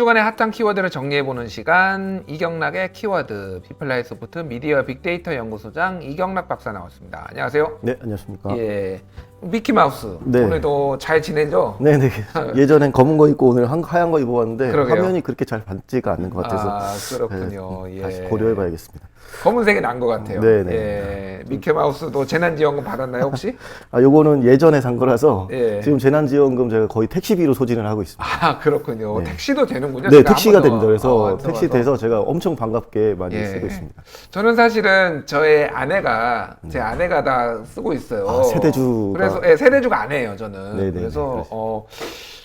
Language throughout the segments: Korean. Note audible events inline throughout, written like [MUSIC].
주간의 핫한 키워드를 정리해보는 시간 이경락의 키워드 피플라이 소프트 미디어 빅데이터 연구소장 이경락 박사 나왔습니다. 안녕하세요. 네, 안녕하십니까. 예, 미키 마우스 네. 오늘도 잘 지내죠? 네, 네. [LAUGHS] 예전엔 검은 거 입고 오늘 한- 하얀 거 입어봤는데 그러게요. 화면이 그렇게 잘 받지가 않는 것 같아서 아 그렇군요. 네, 예. 다시 고려해봐야겠습니다. 검은색이 난 것 같아요. 네, 네. 예, 미키 마우스도 재난지원금 받았나요 혹시? 아, 요거는 예전에 산 거라서 예. 지금 재난지원금 제가 거의 택시비로 소진을 하고 있습니다. 아 그렇군요. 네. 택시도 되는군요. 네, 제가 택시가 한 번도 됩니다. 그래서 어, 안 택시. 돼서 제가 엄청 반갑게 많이 예. 쓰고 있습니다. 저는 사실은 저의 아내가 제 아내가 다 쓰고 있어요. 음. 아, 세대주가- 그래서 예, 세대주가 아니에요 저는. 네네네, 그래서 그러시- 어,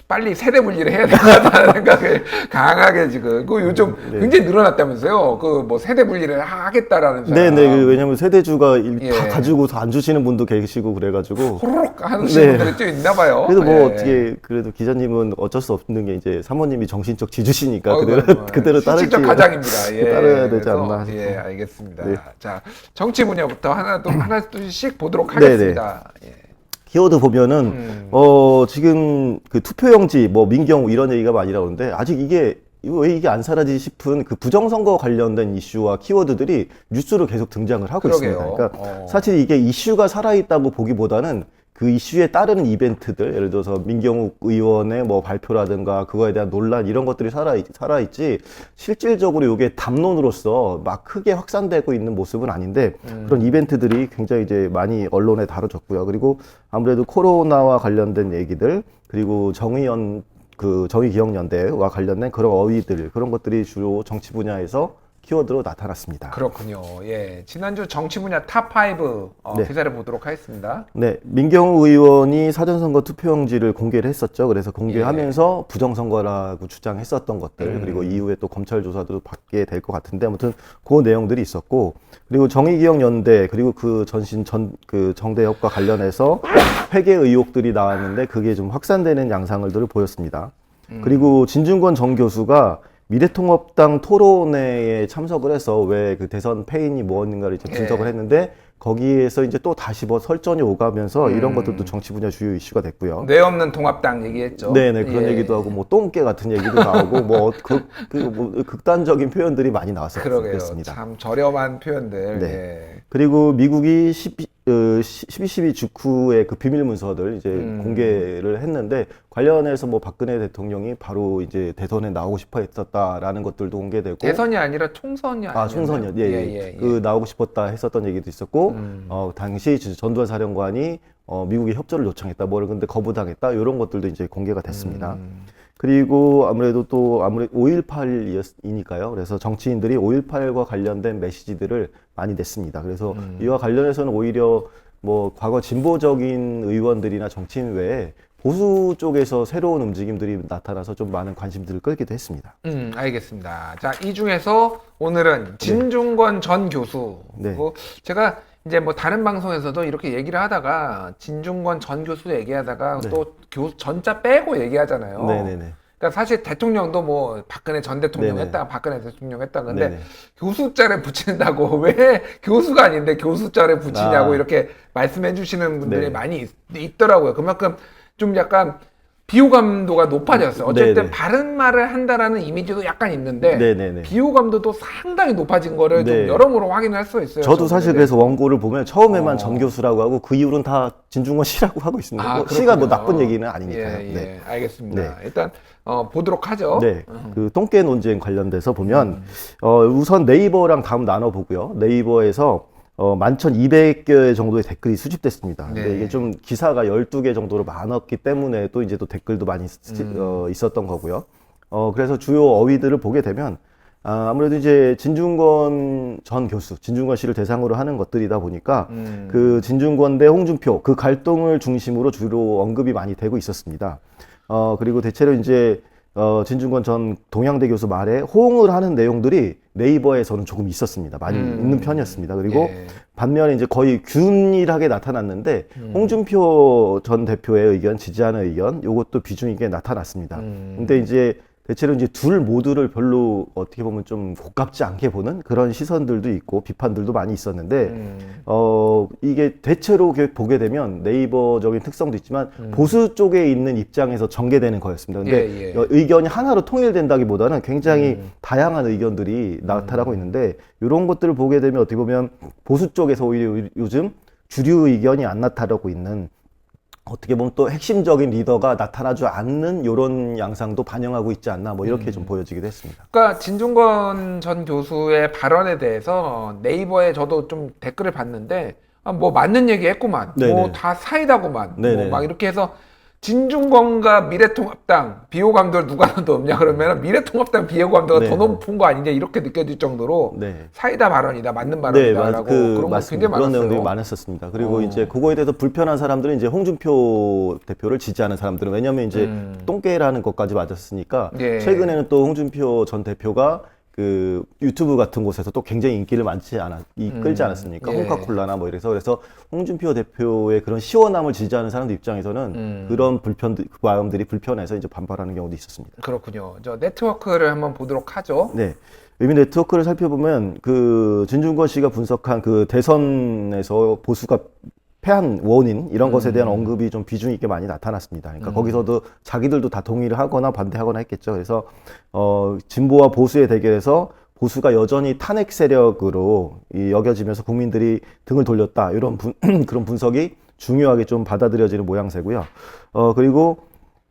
빨리 세대 분리를 해야 될 것 같다는 생각을 강하게 지금. 그 요즘 네. 굉장히 늘어났다면서요. 그 뭐 세대 분리를 하겠다라는 사람. 네, 네. 그 왜냐면 세대주가 일- 예. 다 가지고서 안 주시는 분도 계시고 그래가지고. 호로록 하는 네. 분들이 좀 있나 봐요. 그래도 뭐 예. 어떻게 그래도 기자님은 어쩔 수 없는 게 이제 사모님이 정신적 지주시니까 어, 그대로 그럼요. 그대로 실질적 게- 가장입니다. [LAUGHS] 예. 따라야 되지 그래서, 않나 싶어요. 예, 알겠습니다. 네. 자, 정치 분야부터 하나 또 하나씩 보도록 네네. 하겠습니다. 예. 키워드 보면은 음. 어 지금 그 투표용지 뭐 민경 이런 얘기가 많이 나오는데 아직 이게 왜 이게 안 사라지 싶은 그 부정선거 관련된 이슈와 키워드들이 뉴스로 계속 등장을 하고 그러게요. 있습니다. 그러니까 어. 사실 이게 이슈가 살아있다고 보기보다는 그 이슈에 따르는 이벤트들, 예를 들어서 민경욱 의원의 뭐 발표라든가 그거에 대한 논란 이런 것들이 살아있, 살아있지 실질적으로 이게 담론으로서 막 크게 확산되고 있는 모습은 아닌데 음. 그런 이벤트들이 굉장히 이제 많이 언론에 다뤄졌고요. 그리고 아무래도 코로나와 관련된 얘기들 그리고 정의연 그 정의기억연대와 관련된 그런 어휘들 그런 것들이 주로 정치 분야에서 키워드로 나타났습니다. 그렇군요. 예. 지난주 정치 분야 탑5 어, 네. 기사를 보도록 하겠습니다. 네, 민경우 의원이 사전선거 투표용지를 공개를 했었죠. 그래서 공개하면서 부정선거라고 주장했었던 것들, 음. 그리고 이후에 또 검찰 조사도 받게 될 것 같은데, 아무튼 그 내용들이 있었고, 그리고 정의기억연대, 그리고 그 전신 전, 그 정대협과 관련해서 회계 의혹들이 나왔는데, 그게 좀 확산되는 양상을들을 보였습니다. 그리고 진중권 전 교수가 미래통합당 토론회에 참석을 해서 왜 그 대선 패인이 무엇인가를 이제 분석을 예. 했는데 거기에서 이제 또 다시 뭐 설전이 오가면서 이런 음. 것들도 정치 분야 주요 이슈가 됐고요. 뇌 없는 통합당 얘기했죠. 네네 그런 예. 얘기도 하고 뭐 똥개 같은 얘기도 나오고 뭐그 그, 뭐 극단적인 표현들이 많이. 나왔었습니다. 참 저렴한 표현들. 네. 예. 그리고 미국이 12, 어, 12.12 직후에 그 비밀 문서들 이제 음. 공개를 했는데 관련해서 뭐 박근혜 대통령이 바로 이제 대선에 나오고 싶어 했었다라는 것들도 공개되고 대선이 아니라 총선이? 아 총선이요. 예, 예. 예, 예. 그 나오고 싶었다 했었던 얘기도 있었고 음. 어 당시 전두환 사령관이 어 미국에 협조를 요청했다. 뭐를 근데 거부당했다. 이런 것들도 이제 공개가 됐습니다. 음. 그리고 아무래도 또 아무래도 5.18이니까요. 그래서 정치인들이 5.18과 관련된 메시지들을 많이 냈습니다. 그래서 음. 이와 관련해서는 오히려 뭐 과거 진보적인 의원들이나 정치인 외에 보수 쪽에서 새로운 움직임들이 나타나서 좀 많은 관심들을 끌기도 했습니다. 음, 알겠습니다. 자, 이 중에서 오늘은 진중권 전 교수. 네. 고 제가 이제 뭐 다른 방송에서도 이렇게 얘기를 하다가 진중권 전 교수 얘기하다가 네. 또 교수 전자 빼고 얘기하잖아요. 네네네. 그러니까 사실 대통령도 뭐 박근혜 전 대통령 네네. 했다가 박근혜 대통령 했다 근데 네네. 교수자를 붙인다고 [LAUGHS] 왜 교수가 아닌데 교수자를 붙이냐고 아. 이렇게 말씀해 주시는 분들이 네. 많이 있, 더라고요 그만큼 좀 약간 비호감도가 높아졌어요. 어쨌든 네네. 바른 말을 한다라는 이미지도 약간 있는데 네네네. 비호감도도 상당히 높아진 거를 좀 네. 여러모로 확인할 수 있어요. 저도 사실 저는. 그래서 원고를 보면 처음에만 어. 전 교수라고 하고 그 이후로는 다 진중권 씨라고 하고 있습니다. 아, 뭐 씨가 뭐. 나쁜 얘기는 아니니까요. 예, 예. 네. 알겠습니다. 네. 일단 어, 보도록 하죠. 네, 그 똥개 논쟁 관련돼서 보면 음. 어, 우선 네이버랑 다음 나눠 보고요. 네이버에서 어, 11,200개 정도의 댓글이 수집됐습니다. 근데 네. 이게 좀 기사가 12개 정도로 많았기 때문에 또 이제 또 댓글도 많이 쓰- 음. 어, 있었던 거고요. 어, 그래서 주요 어휘들을 보게 되면 아, 아무래도 이제 진중권 전 교수, 진중권 씨를 대상으로 하는 것들이다 보니까 음. 그 진중권 대 홍준표 그 갈등을 중심으로 주로 언급이 많이 되고 있었습니다. 어 그리고 대체로 이제 어 진중권 전 동양대 교수 말에 호응을 하는 내용들이 네이버에서는 조금 있었습니다. 많이 음. 있는 편이었습니다. 그리고 예. 반면에 이제 거의 균일하게 나타났는데 음. 홍준표 전 대표의 의견, 지지하는 의견, 요것도 비중 있게 나타났습니다. 음. 근데 이제 대체로 이제 둘 모두를 별로 어떻게 보면 좀 고깝지 않게 보는 그런 시선들도 있고 비판들도 많이 있었는데 음. 어 이게 대체로 보게 되면 네이버적인 특성도 있지만 보수 쪽에 있는 입장에서 전개되는 거였습니다. 근데 음. 예, 예. 어, 의견이 하나로 통일된다기보다는 굉장히 다양한 의견들이 나타나고 있는데 이런 것들을 보게 되면 어떻게 보면 보수 쪽에서 오히려 요- 요즘 주류 의견이 안 나타나고 있는 어떻게 보면 또 핵심적인 리더가 나타나지 않는 이런 양상도 반영하고 있지 않나 뭐 이렇게 좀 보여지기도 했습니다. 그러니까 진중권 전 교수의 발언에 대해서 네이버에 저도 좀 댓글을 봤는데 아, 뭐 맞는 얘기 했구만. 뭐 다 사이다구만. 뭐 막 이렇게 해서 진중권과 미래통합당 비호감들 누가 더 없냐 그러면 미래통합당 비호감도가 네. 더 높은 거 아니냐 이렇게 느껴질 정도로 네. 사이다 발언이다 맞는 네, 발언이다라고 맞, 그, 그런 거 맞습니다. 그런 많았어요. 내용들이 많았었습니다. 그리고 어. 이제 그거에 대해서 불편한 사람들은 이제 홍준표 대표를 지지하는 사람들은 왜냐하면 이제 음. 똥개라는 것까지 맞았으니까 예. 최근에는 또 홍준표 전 대표가 그 유튜브 같은 곳에서 또 굉장히 인기를 많지 않아 이 끌지 음. 않았습니까? 예. 홍카콜라나 뭐 이래서 그래서 홍준표 대표의 그런 시원함을 지지하는 사람들 입장에서는 음. 그런 불편 그 마음들이 불편해서 이제 반발하는 경우도 있었습니다. 그렇군요. 저 네트워크를 한번 보도록 하죠. 네. 의미 네트워크를 살펴보면 그 진중권 씨가 분석한 그 대선에서 보수가 패한 원인 이런 것에 대한 언급이 좀 비중 있게 많이 나타났습니다. 그러니까 거기서도 자기들도 다 동의를 하거나 반대하거나 했겠죠. 그래서 어 진보와 보수의 대결에서 보수가 여전히 탄핵 세력으로 이 여겨지면서 국민들이 등을 돌렸다 이런 분, [CLEARS THROAT] 그런 분석이 중요하게 좀 받아들여지는 모양새고요. 어 그리고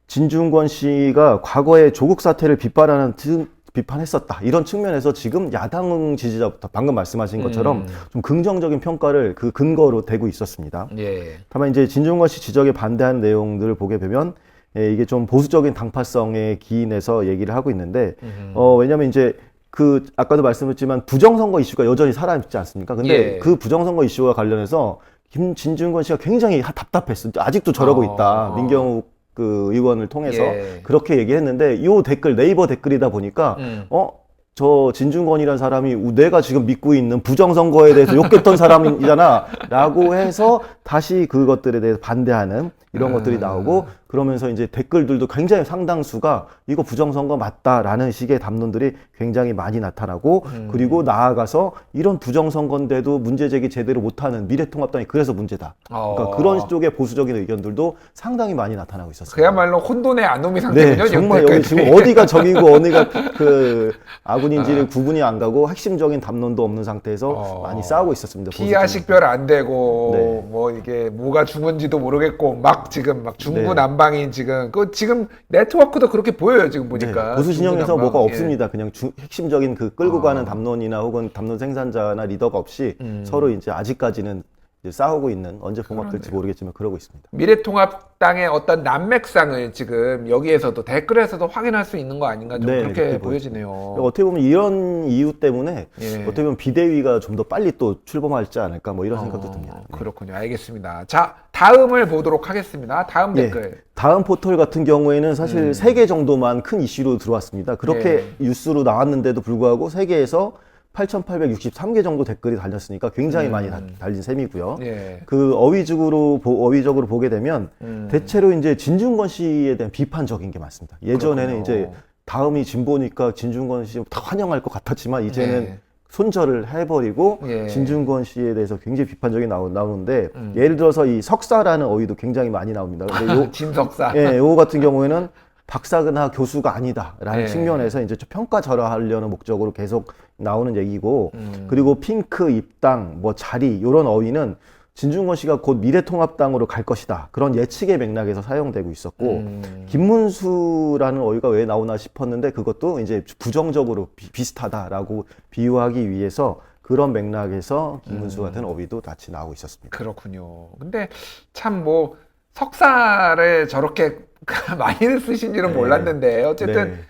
진중권 씨가 과거에 조국 사태를 비판하는 등- 비판했었다 이런 측면에서 지금 야당 지지자부터 방금 말씀하신 것처럼 음. 좀 긍정적인 평가를 그 근거로 대고 있었습니다. 예. 다만 이제 진중권 씨 지적에 반대하는 내용들을 보게 되면 예, 이게 좀 보수적인 당파성에 기인해서 얘기를 하고 있는데 음. 어 왜냐면 이제 그 아까도 말씀드렸지만 부정선거 이슈가 여전히 살아있지 않습니까? 근데 예. 그 부정선거 이슈와 관련해서 김 진중권 씨가 굉장히 하- 답답했어. 아직도 저러고 어. 있다. 민경욱 그 의원을 통해서 예. 그렇게 얘기했는데 요 댓글 네이버 댓글이다 보니까 음. 어? 저 진중권이라는 사람이 우- 내가 지금 믿고 있는 부정선거에 대해서 욕했던 사람이잖아 라고 해서 다시 그것들에 대해서 반대하는 이런 음. 것들이 나오고 그러면서 이제 댓글들도 굉장히 상당수가 이거 부정선거 맞다라는 식의 담론들이 굉장히 많이 나타나고 음. 그리고 나아가서 이런 부정선거인데도 문제 제기 제대로 못하는 미래통합당이 그래서 문제다. 어. 그러니까 그런 쪽의 보수적인 의견들도 상당히 많이 나타나고 있었습니다. 그야말로 혼돈의 아노미 네, 상태군요. 정말 지금 여기 지금 어디가 적이고 어디가 [LAUGHS] 그 아군인지를 아. 구분이 안 가고 핵심적인 담론도 없는 상태에서 어. 많이 싸우고 있었습니다. 피하 보수 식별 안 되고 네. 뭐 이게 뭐가 죽은지도 모르겠고 막 지금 막 네. 중구난방인 지금 그 지금 네트워크도 그렇게 보여요 지금 네, 보니까 보수 진영에서. 뭐가 예. 없습니다. 그냥 주- 핵심적인 그 끌고 아. 가는 담론이나 혹은 담론 생산자나 리더가 없이 음. 서로 이제 아직까지는 이제 싸우고 있는 언제 봉합될지 모르겠지만 그러고 있습니다. 미래통합당의 어떤 난맥상을 지금 여기에서도 댓글에서도 확인할 수 있는 거 아닌가 좀 네, 그렇게 그렇게 보여지네요. 어떻게 보면 이런 이유 때문에 예. 어떻게 보면 비대위가 좀 더 빨리 또 출범할지 않을까 뭐 이런 생각도 어, 듭니다. 네. 그렇군요. 알겠습니다. 자 다음을 보도록 하겠습니다. 다음 예. 댓글. 다음 포털 같은 경우에는 사실 음. 세개 정도만 큰 이슈로 들어왔습니다. 그렇게 예. 뉴스로 나왔는데도 불구하고 세계에서 8,863개 정도 댓글이 달렸으니까 굉장히 음. 많이 다- 달린 셈이고요. 예. 그 어휘적으로 보- 어휘적으로 보게 되면 음. 대체로 이제 진중권 씨에 대한 비판적인 게 많습니다. 예전에는 그렇군요. 이제 다음이 진보니까 진중권 씨 다 환영할 것 같았지만 이제는 예. 손절을 해버리고 예. 진중권 씨에 대해서 굉장히 비판적이 나오, 나오는데 음. 예를 들어서 이 석사라는 어휘도 굉장히 많이 나옵니다. 근데 요, [LAUGHS] 진석사. 예, 요거 같은 경우에는 박사나 교수가 아니다라는 예. 측면에서 이제 좀 평가절하하려는 목적으로 계속 나오는 얘기고 음. 그리고 핑크 입당 뭐 자리 요런 어휘는 진중권 씨가 곧 미래통합당으로 갈 것이다 그런 예측의 맥락에서 사용되고 있었고 음. 김문수라는 어휘가 왜 나오나 싶었는데 그것도 이제 부정적으로 비, 비슷하다라고 비유하기 위해서 그런 맥락에서 김문수 음. 같은 어휘도 같이 나오고 있었습니다. 그렇군요. 근데 참 뭐 석사를 저렇게 [LAUGHS] 많이 쓰신지는 네. 몰랐는데 어쨌든 네.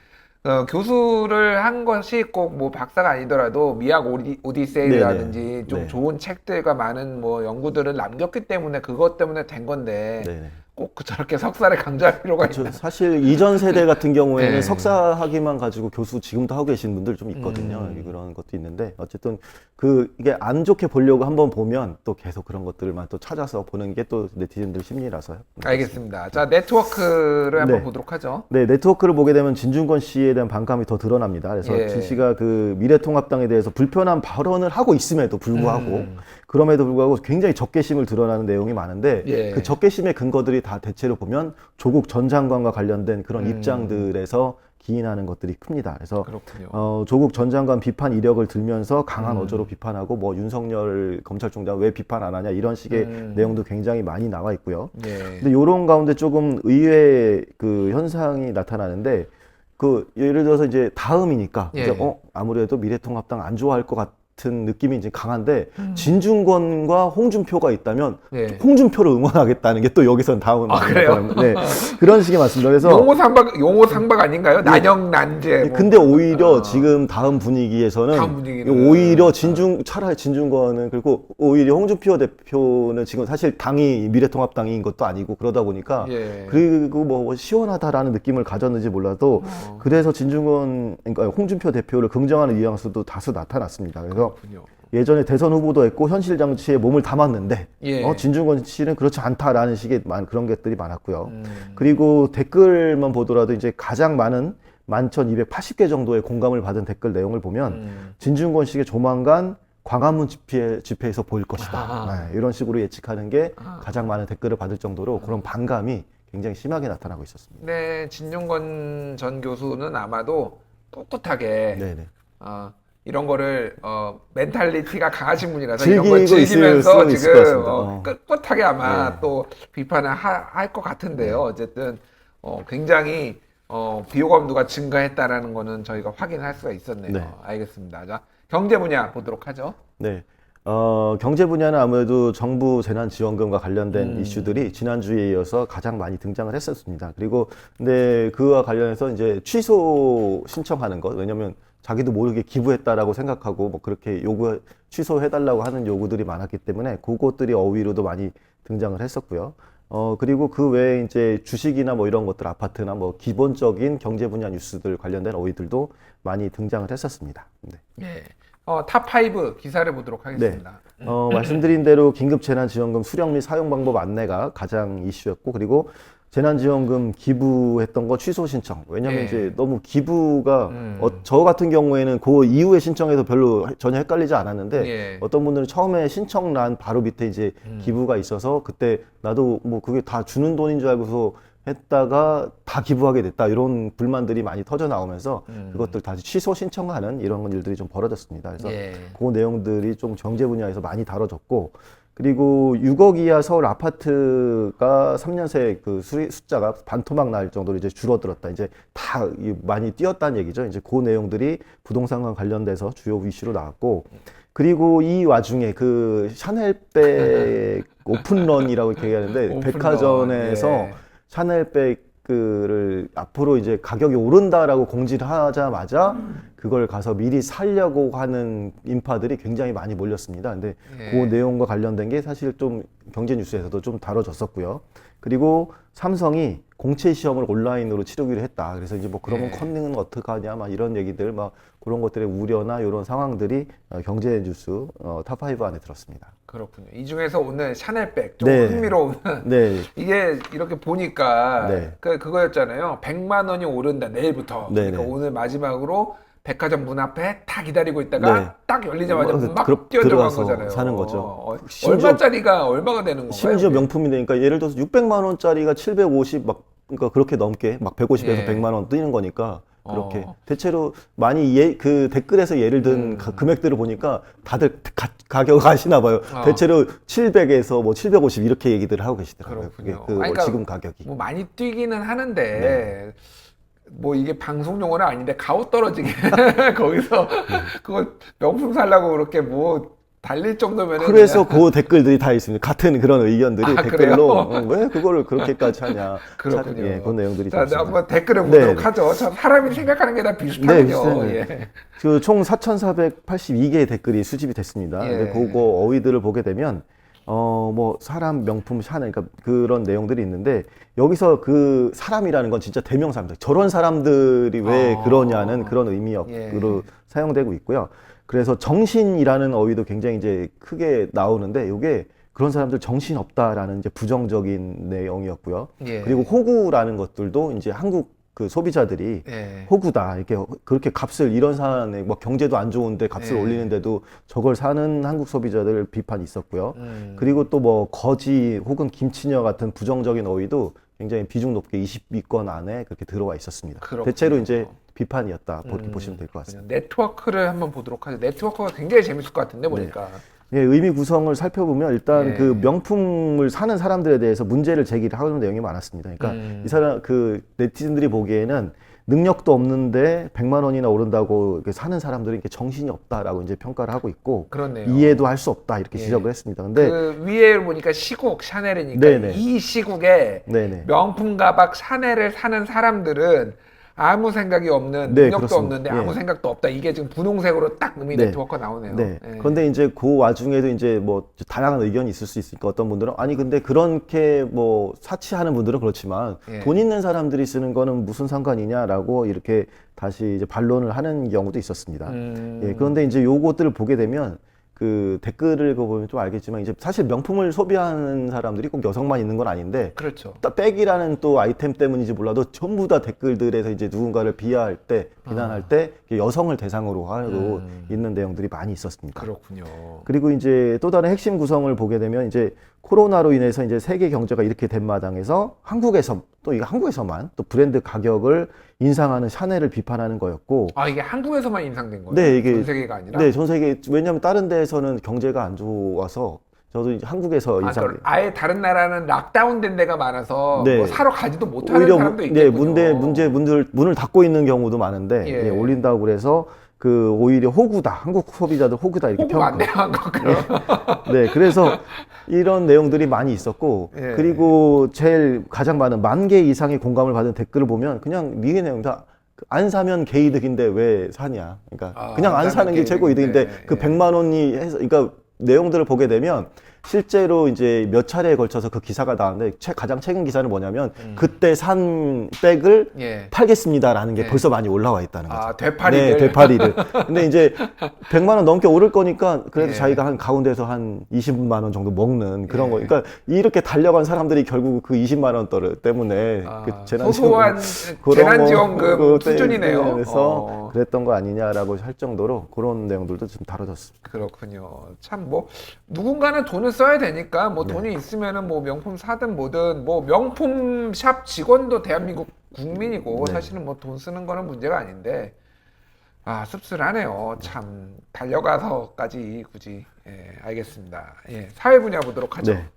어, 교수를 한 것이 꼭 뭐 박사가 아니더라도 미학 오디, 오디세이라든지 네네. 좀 네. 좋은 책들과 많은 뭐 연구들을 남겼기 때문에 그것 때문에 된 건데 네네. 꼭 저렇게 석사를 강조할 필요가 저 있나? 사실 이전 세대 같은 경우에는 네. 석사 학위만 가지고 교수 지금도 하고 계신 분들 좀 있거든요. 음. 그런 것도 있는데 어쨌든 그 이게 안 좋게 보려고 한번 보면 또 계속 그런 것들만 또 찾아서 보는 게 또 네티즌들 심리라서요. 알겠습니다. 자 네트워크를 한번 네. 보도록 하죠. 네, 네트워크를 보게 되면 진중권 씨에 대한 반감이 더 드러납니다. 그래서 예. 진 씨가 그 미래통합당에 대해서 불편한 발언을 하고 있음에도 불구하고 음. 그럼에도 불구하고 굉장히 적개심을 드러나는 내용이 많은데 예. 그 적개심의 근거들이 다 대체로 보면 조국 전 장관과 관련된 그런 음. 입장들에서 기인하는 것들이 큽니다. 그래서 그렇군요. 어, 조국 전 장관 비판 이력을 들면서 강한 음. 어조로 비판하고 뭐 윤석열 검찰총장 왜 비판 안 하냐 이런 식의 음. 내용도 굉장히 많이 나와 있고요. 예. 근데 요런 가운데 조금 의외의 그 현상이 나타나는데 그 예를 들어서 이제 다음이니까 예. 이제 어 아무래도 미래통합당 안 좋아할 것 같 은 느낌이 이제 강한데 음. 진중권과 홍준표가 있다면 예. 홍준표를 응원하겠다는 게 또 여기선 다음 아, 그래요? 네 그런 식의 말씀입니다. 그래서 용호 상박 용호 상박 아닌가요? 난영 난제. 뭐. 근데 오히려 아. 지금 다음 분위기에서는 다음 분위기는. 오히려 진중 차라리 진중권은 그리고 오히려 홍준표 대표는 지금 사실 당이 미래통합당인 것도 아니고 그러다 보니까 예. 그리고 뭐 시원하다라는 느낌을 가졌는지 몰라도 어. 그래서 진중권 그러니까 홍준표 대표를 긍정하는 뉘앙스도 다수 나타났습니다. 그래서 그렇군요. 예전에 대선 후보도 했고 현실 정치에 몸을 담았는데 예. 어, 진중권 씨는 그렇지 않다라는 식의 많은 그런 것들이 많았고요. 음. 그리고 댓글만 보더라도 이제 가장 많은 11,280개 정도의 공감을 받은 댓글 내용을 보면 음. 진중권 씨가 조만간 광화문 집회, 집회에서 보일 것이다. 아. 네, 이런 식으로 예측하는 게 아. 가장 많은 댓글을 받을 정도로 그런 반감이 굉장히 심하게 나타나고 있었습니다. 네, 진중권 전 교수는 아마도 꿋꿋하게 네네. 어, 이런 거를 어, 멘탈리티가 강하신 분이라서 이런 걸 즐기면서 지금. 어, 어. 꿋꿋하게 아마 네. 또 비판을 할 것 같은데요. 어쨌든 어, 굉장히 어, 비호감도가 증가했다라는 거는 저희가 확인할 수가 있었네요. 네. 알겠습니다. 자, 경제 분야 보도록 하죠. 네. 어, 경제 분야는 아무래도 정부 재난지원금과 관련된 음. 이슈들이 지난주에 이어서 가장 많이 등장을 했었습니다. 그리고 근데 그와 관련해서 이제 취소 신청하는 것, 왜냐면 자기도 모르게 기부했다라고 생각하고 뭐 그렇게 요구, 취소해달라고 하는 요구들이 많았기 때문에 그것들이 어휘로도 많이 등장을 했었고요. 어, 그리고 그 외에 이제 주식이나 뭐 이런 것들, 아파트나 뭐 기본적인 경제 분야 뉴스들 관련된 어휘들도 많이 등장을 했었습니다. 네. 예. 어, 탑5 기사를 보도록 하겠습니다. 어, 말씀드린 대로 긴급재난지원금 수령 및 사용 방법 안내가 가장 이슈였고 그리고 재난지원금 기부했던 거 취소 신청. 왜냐면 예. 이제 너무 기부가 음. 어, 저 같은 경우에는 그 이후에 신청해서 별로 전혀 헷갈리지 않았는데 예. 어떤 분들은 처음에 신청란 바로 밑에 이제 음. 기부가 있어서 그때 나도 뭐 그게 다 주는 돈인 줄 알고서 했다가 다 기부하게 됐다 이런 불만들이 많이 터져 나오면서 음. 그것들 다시 취소 신청하는 이런 일들이 좀 벌어졌습니다. 그래서 예. 그 내용들이 좀 경제 분야에서 많이 다뤄졌고 그리고 6억 이하 서울 아파트가 3년 새에 그 수- 숫자가 반토막 날 정도로 이제 줄어들었다. 이제 다 이- 많이 뛰었다는 얘기죠. 이제 그 내용들이 부동산과 관련돼서 주요 이슈로 나왔고 그리고 이 와중에 그 샤넬백 [LAUGHS] 오픈런이라고 이렇게 얘기하는데 오픈런, 백화점에서 예. 샤넬백 을 앞으로 이제 가격이 오른다라고 공지를 하자마자 그걸 가서 미리 살려고 하는 인파들이 굉장히 많이 몰렸습니다. 근데 예. 그 내용과 관련된 게 사실 좀 경제 뉴스에서도 좀 다뤄졌었고요. 그리고 삼성이 공채 시험을 온라인으로 치르기로 했다. 그래서 이제 뭐 그러면 예. 컨닝은 어떻게 하냐, 막 이런 얘기들, 막 그런 것들의 우려나 이런 상황들이 어, 경제 뉴스 어, 탑5 안에 들었습니다. 그렇군요. 이 중에서 오늘 샤넬백 좀 네. 흥미로운 네, [LAUGHS] 이게 이렇게 보니까 네. 그 그거였잖아요. 100만 원이 오른다 내일부터. 네, 그러니까 네. 오늘 마지막으로 백화점 문 앞에 다 기다리고 있다가 네. 딱 열리자마자 뭐, 막 들어- 뛰어들어간 거잖아요. 사는 거죠. 어, 심지어- 얼마짜리가 얼마가 되는 건가요? 심지어 이게? 명품이니까 예를 들어서 600만 원짜리가 750 막 그러니까 그렇게 넘게 막 150에서 예. 100만 원 뛰는 거니까 그렇게 어. 대체로 많이 예, 그 댓글에서 예를 든 음. 가- 금액들을 보니까 다들 가, 격을 아시나 봐요. 어. 대체로 700에서 뭐 750 이렇게 얘기들을 하고 계시더라고요. 그게. 그 그러니까 지금 가격이. 뭐 많이 뛰기는 하는데 네. 뭐 이게 방송 용어는 아닌데 가오 떨어지게 [LAUGHS] 거기서 네. 그거 명품 살라고 그렇게 뭐 달릴 정도면은 그래서 그 댓글들이 다 있습니다. 같은 그런 의견들이 아, 댓글로? 어, 왜 그거를 그렇게까지 하냐. [LAUGHS] 그렇군요. 차- 예, 그런 내용들이 자, 좀 네, 있습니다. 한번 댓글을 네, 보도록 네. 하죠. 참 사람이 생각하는 게다 네, 비슷하군요. 비슷해요. 예. 그총 4,482개의 댓글이 수집이 됐습니다. 예. 근데 그거 어휘들을 보게 되면 어, 뭐, 사람 명품 샤넬, 그러니까 그런 내용들이 있는데, 여기서 그 사람이라는 건 진짜 대명사입니다. 저런 사람들이 왜 아. 그러냐는 그런 의미로 예. 사용되고 있고요. 그래서 정신이라는 어휘도 굉장히 이제 크게 나오는데, 이게 그런 사람들 정신 없다라는 이제 부정적인 내용이었고요. 예. 그리고 호구라는 것들도 이제 한국 그 소비자들이 예. 호구다 이렇게 그렇게 값을 이런 사안에 뭐 경제도 안 좋은데 값을 예. 올리는데도 저걸 사는 한국 소비자들 비판이 있었고요. 음. 그리고 또 뭐 거지 혹은 김치녀 같은 부정적인 어휘도 굉장히 비중 높게 20위권 안에 그렇게 들어와 있었습니다. 그렇군요. 대체로 이제 비판이었다 그렇게 음, 보시면 될 것 같습니다. 네트워크를 한번 보도록 하죠. 네트워크가 굉장히 재밌을 것 같은데 보니까. 예, 의미 구성을 살펴보면 일단 예. 그 명품을 사는 사람들에 대해서 문제를 제기를 하는 내용이 많았습니다. 그러니까 음. 이 사람 그 네티즌들이 보기에는 능력도 없는데 100만 원이나 오른다고 사는 사람들은 이렇게 정신이 없다라고 이제 평가를 하고 있고 그렇네요. 이해도 할 수 없다 이렇게 예. 지적을 했습니다. 근데 그 위에 보니까 시국 샤넬이니까 네네. 이 시국에 네네. 명품 가방 샤넬을 사는 사람들은 아무 생각이 없는 네, 능력도 그렇습니다. 없는데 예. 아무 생각도 없다. 이게 지금 분홍색으로 딱 의미 네. 네트워크 나오네요. 네. 예. 그런데 이제 그 와중에도 이제 뭐 다양한 의견이 있을 수 있으니까 어떤 분들은 아니 근데 그렇게 뭐 사치하는 분들은 그렇지만 예. 돈 있는 사람들이 쓰는 거는 무슨 상관이냐라고 이렇게 다시 이제 반론을 하는 경우도 있었습니다. 음. 예, 그런데 이제 요것들을 보게 되면 그 댓글을 읽어보면 좀 알겠지만 이제 사실 명품을 소비하는 사람들이 꼭 여성만 있는 건 아닌데 그렇죠. 딱 백이라는 또 아이템 때문인지 몰라도 전부 다 댓글들에서 이제 누군가를 비하할 때 비난할 때 여성을 대상으로 하고 아. 음. 있는 내용들이 많이 있었습니다. 그렇군요. 그리고 이제 또 다른 핵심 구성을 보게 되면 이제 코로나로 인해서 이제 세계 경제가 이렇게 된 마당에서 한국에서 또 이거 한국에서만 또 브랜드 가격을 인상하는 샤넬을 비판하는 거였고 아 이게 한국에서만 인상된 거예요? 네, 이게- 전 세계가 아니라. 네, 전 세계 왜냐하면 다른 데에서는 경제가 안 좋아서 저도 이제 한국에서 아, 인상 그러니까 아예 다른 나라는 락다운된 데가 많아서 네. 뭐 사러 가지도 못하는 오히려 사람도 문- 있겠군요. 네, 문제 문제 문을 문을 닫고 있는 경우도 많은데 예. 예, 올린다고 그래서 그 오히려 호구다 한국 소비자들 호구다 이렇게 호구 안 돼요, 한국 그럼. 네, 그래서 [LAUGHS] 이런 내용들이 많이 있었고 예. 그리고 제일 가장 많은 만 개 이상의 공감을 받은 댓글을 보면 그냥 미개 내용 다 안 사면 개이득인데 왜 사냐. 그러니까 아, 그냥 안 사는 게 최고 이득인데 그 예. 100만 원이 해서 그러니까 내용들을 보게 되면 실제로 이제 몇 차례에 걸쳐서 그 기사가 나왔는데 최, 가장 최근 기사는 뭐냐면 그때 산 백을 예. 팔겠습니다라는 게 네. 벌써 많이 올라와 있다는 거죠. 아, 되팔이들. 네, 되팔이들. 근데 이제 100만 원 넘게 오를 거니까 그래도 예. 자기가 한 가운데서 한 20만 원 정도 먹는 그런 예. 거. 그러니까 이렇게 달려간 사람들이 결국 그 20만 원 때문에 아, 그 소소한 그런 재난지원금 거 수준이네요. 그래서 어. 그랬던 거 아니냐라고 할 정도로 그런 내용들도 좀 다뤄졌습니다. 그렇군요. 참 뭐 누군가는 돈을 써야 되니까 뭐 네. 돈이 있으면은 뭐 명품 사든 뭐든 뭐 명품 샵 직원도 대한민국 국민이고 네. 사실은 뭐 돈 쓰는 거는 문제가 아닌데 아 씁쓸하네요. 참 달려가서까지 굳이 예 알겠습니다. 예 사회 분야 보도록 하죠. 네.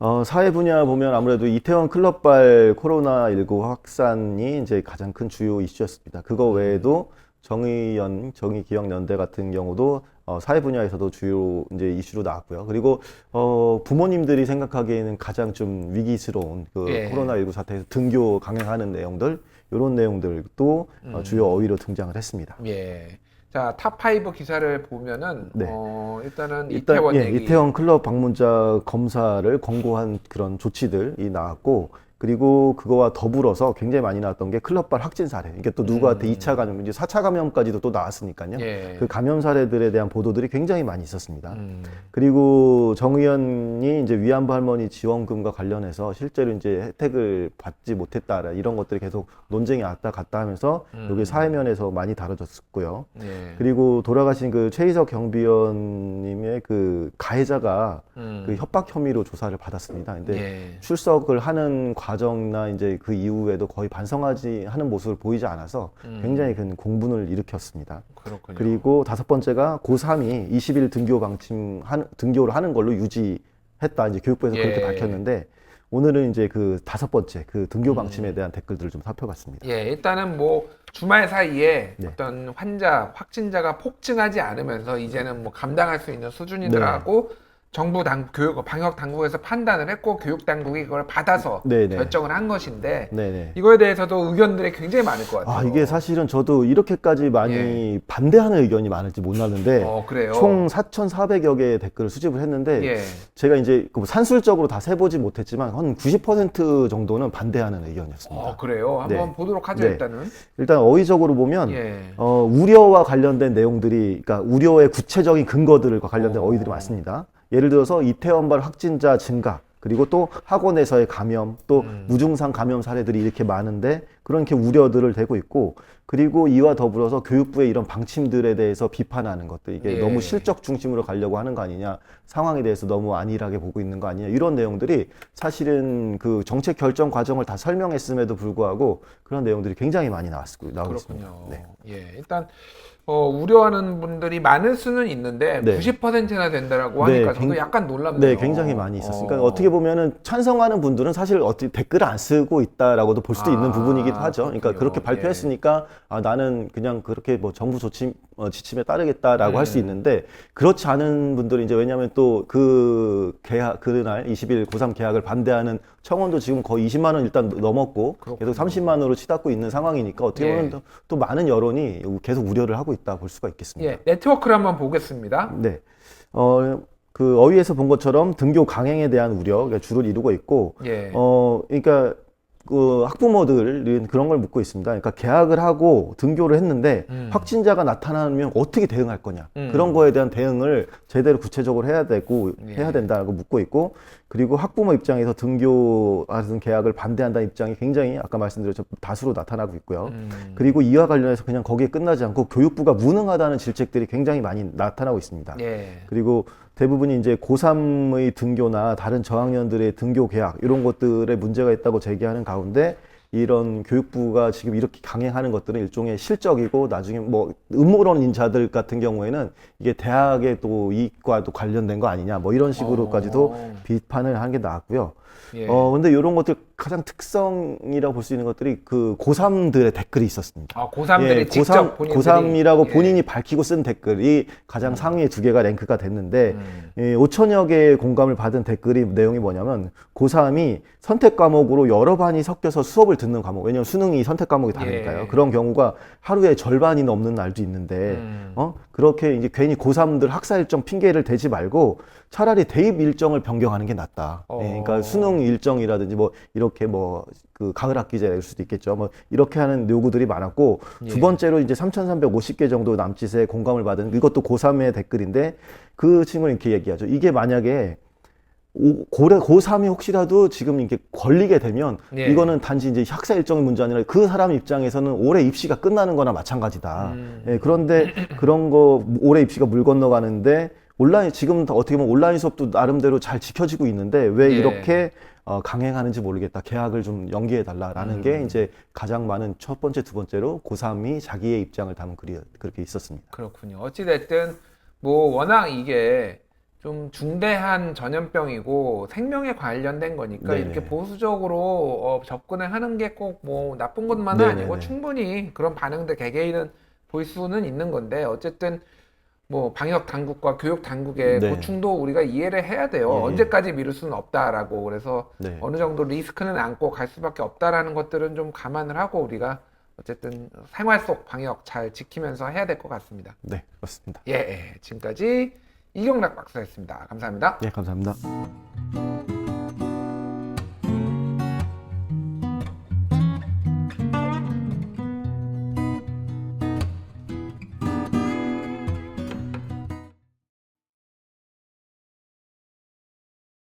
어, 사회 분야 보면 아무래도 이태원 클럽발 코로나 19 확산이 이제 가장 큰 주요 이슈였습니다. 그거 외에도 정의연, 정의기억연대 같은 경우도 어, 사회 분야에서도 주요 이제 이슈로 나왔고요. 그리고 어, 부모님들이 생각하기에는 가장 좀 위기스러운 그 예. 코로나19 사태에서 등교 강행하는 내용들 이런 내용들도 어, 주요 어휘로 등장을 했습니다. 예. 자, 탑5 기사를 보면은 네. 어, 일단은 일단 이태원 예, 얘기. 이태원 클럽 방문자 검사를 권고한 그런 조치들이 나왔고 그리고 그거와 더불어서 굉장히 많이 나왔던 게 클럽발 확진 사례. 이게 또 누구한테 이 2차 감염, 이제 4차 감염까지도 또 나왔으니까요. 음. 예. 그 감염 사례들에 대한 보도들이 굉장히 많이 있었습니다. 음. 그리고 정 의원이 이제 위안부 할머니 지원금과 관련해서 실제로 이제 혜택을 받지 못했다 이런 것들이 계속 논쟁이 왔다 갔다 하면서 음. 여기 사회면에서 많이 다뤄졌었고요. 예. 그리고 돌아가신 그 최희석 경비원님의 그 가해자가 음. 그 협박 혐의로 조사를 받았습니다. 근데 예. 출석을 하는 과 정이나 이제 그 이후에도 거의 반성하지 하는 모습을 보이지 않아서 음. 굉장히 큰 공분을 일으켰습니다. 그렇군요. 그리고 다섯 번째가 고3이 20일 등교 방침 한, 등교를 하는 걸로 유지했다. 이제 교육부에서 예. 그렇게 밝혔는데 오늘은 이제 그 다섯 번째 그 등교 방침에 대한 댓글들을 좀 살펴봤습니다. 예, 일단은 뭐 주말 사이에 네. 어떤 환자, 확진자가 폭증하지 않으면서 이제는 뭐 감당할 수 있는 수준이더라고 네. 정부 당 교육 방역 당국에서 판단을 했고 교육 당국이 그걸 받아서 네네. 결정을 한 것인데 네네. 이거에 대해서도 의견들이 굉장히 많을 것 같아요. 아, 이게 사실은 저도 이렇게까지 많이 반대하는 의견이 많을지 몰랐는데, 예. 어. 총 4,400여 개의 댓글을 수집을 했는데, 예. 제가 이제 그 산술적으로 다 세보지 못했지만, 한 90% 정도는 반대하는 의견이었습니다. 어 그래요. 한번 네. 보도록 하죠 네. 일단은. 일단 어휘적으로 보면, 예. 어, 우려와 관련된 내용들이, 그러니까 우려의 구체적인 근거들과 관련된 어. 어휘들이 많습니다. 예를 들어서 이태원발 확진자 증가, 그리고 또 학원에서의 감염, 또 음. 무증상 감염 사례들이 이렇게 많은데 그런 이렇게 우려들을 대고 있고, 그리고 이와 더불어서 교육부의 이런 방침들에 대해서 비판하는 것들, 이게 예. 너무 실적 중심으로 가려고 하는 거 아니냐, 상황에 대해서 너무 안일하게 보고 있는 거 아니냐, 이런 내용들이 사실은 그 정책 결정 과정을 다 설명했음에도 불구하고 그런 내용들이 굉장히 많이 나왔고, 나오고 있습니다. 그렇군요. 네. 예, 일단 어, 우려하는 분들이 많을 수는 있는데 네. 90%나 된다라고 네, 하니까 저도 굉- 약간 놀랍네요. 네, 굉장히 많이 있었어요. 그러니까 어떻게 보면은 찬성하는 분들은 사실 어떻게 댓글을 안 쓰고 있다라고도 볼 수도 아, 있는 부분이기 도 하죠. 그러니까 그렇군요. 그렇게 발표했으니까 아, 나는 그냥 그렇게 뭐 정부 조치 어, 지침에 따르겠다라고 할수 음. 있는데 그렇지 않은 분들이 이제 왜냐하면 또 그 계약 그날 20일 고3 계약을 반대하는 청원도 지금 거의 20만 원 일단 넘었고 그렇군요. 계속 30만 원으로 치닫고 있는 상황이니까 어떻게 예. 보면 또, 또 많은 여론이 계속 우려를 하고 있다 볼 수가 있겠습니다. 예, 네트워크를 한번 보겠습니다. 네. 어, 그 어휘에서 본 것처럼 등교 강행에 대한 우려가 주를 이루고 있고, 예. 어, 그러니까 그 학부모들은 그런 걸 묻고 있습니다. 그러니까 계약을 하고 등교를 했는데 음. 확진자가 나타나면 어떻게 대응할 거냐. 음. 그런 거에 대한 대응을 제대로 구체적으로 해야 되고 예. 해야 된다고 묻고 있고 그리고 학부모 입장에서 등교 하는 계약을 반대한다는 입장이 굉장히 아까 말씀드렸죠 다수로 나타나고 있고요. 음. 그리고 이와 관련해서 그냥 거기에 끝나지 않고 교육부가 무능하다는 질책들이 굉장히 많이 나타나고 있습니다. 예. 그리고 대부분이 이제 고3의 등교나 다른 저학년들의 등교 계약 이런 것들에 문제가 있다고 제기하는 가운데 이런 교육부가 지금 이렇게 강행하는 것들은 일종의 실적이고 나중에 뭐 음모론 인자들 같은 경우에는 이게 대학의 또 이익과도 관련된 거 아니냐 뭐 이런 식으로까지도 어. 비판을 한 게 나왔고요. 예. 어 근데 이런 것들 가장 특성이라고 볼 수 있는 것들이 그 고3들의 댓글이 있었습니다. 아, 고3들이 예, 직접 고3, 본인들이 고3이라고 예. 본인이 밝히고 쓴 댓글이 가장 상위에 두 개가 랭크가 됐는데 음. 예, 5천여 개의 공감을 받은 댓글이 내용이 뭐냐면 고3이 선택 과목으로 여러 반이 섞여서 수업을 듣는 과목 왜냐면 수능이 선택 과목이 다르니까요. 예. 그런 경우가 하루에 절반이 넘는 날도 있는데 음. 어 그렇게 이제 괜히 고3들 학사 일정 핑계를 대지 말고 차라리 대입 일정을 변경하는 게 낫다. 어. 예, 그러니까 수능 일정이라든지 뭐 이렇게 뭐 그 가을 학기제일 수도 있겠죠. 뭐 이렇게 하는 요구들이 많았고 예. 두 번째로 이제 3,350개 정도 남짓의 공감을 받은 이것도 고3의 댓글인데 그 친구는 이렇게 얘기하죠. 이게 만약에 오- 고래 고3이 혹시라도 지금 이렇게 걸리게 되면 예. 이거는 단지 이제 학사 일정의 문제 아니라 그 사람 입장에서는 올해 입시가 끝나는 거나 마찬가지다. 음. 예, 그런데 [CLEARS THROAT] 그런 거 올해 입시가 물 건너가는데 온라인 지금 다 어떻게 보면 온라인 수업도 나름대로 잘 지켜지고 있는데 왜 예. 이렇게 어, 강행하는지 모르겠다. 계약을 좀 연기해 달라라는 음. 게 이제 가장 많은 첫 번째, 두 번째로 고3이 자기의 입장을 담은 글이 그렇게 있었습니다. 그렇군요. 어찌 됐든 뭐 워낙 이게 좀 중대한 전염병이고 생명에 관련된 거니까 네네. 이렇게 보수적으로 어, 접근을 하는 게 꼭 뭐 나쁜 것만은 네네네. 아니고 충분히 그런 반응들 개개인은 보일 수는 있는 건데 어쨌든 뭐 방역 당국과 교육 당국의 네. 고충도 우리가 이해를 해야 돼요. 예, 예. 언제까지 미룰 수는 없다라고 그래서 네. 어느 정도 리스크는 안고 갈 수밖에 없다라는 것들은 좀 감안을 하고 우리가 어쨌든 생활 속 방역 잘 지키면서 해야 될 것 같습니다. 네, 그렇습니다. 예, 예. 지금까지 이경락 박사였습니다. 감사합니다. 예, 감사합니다.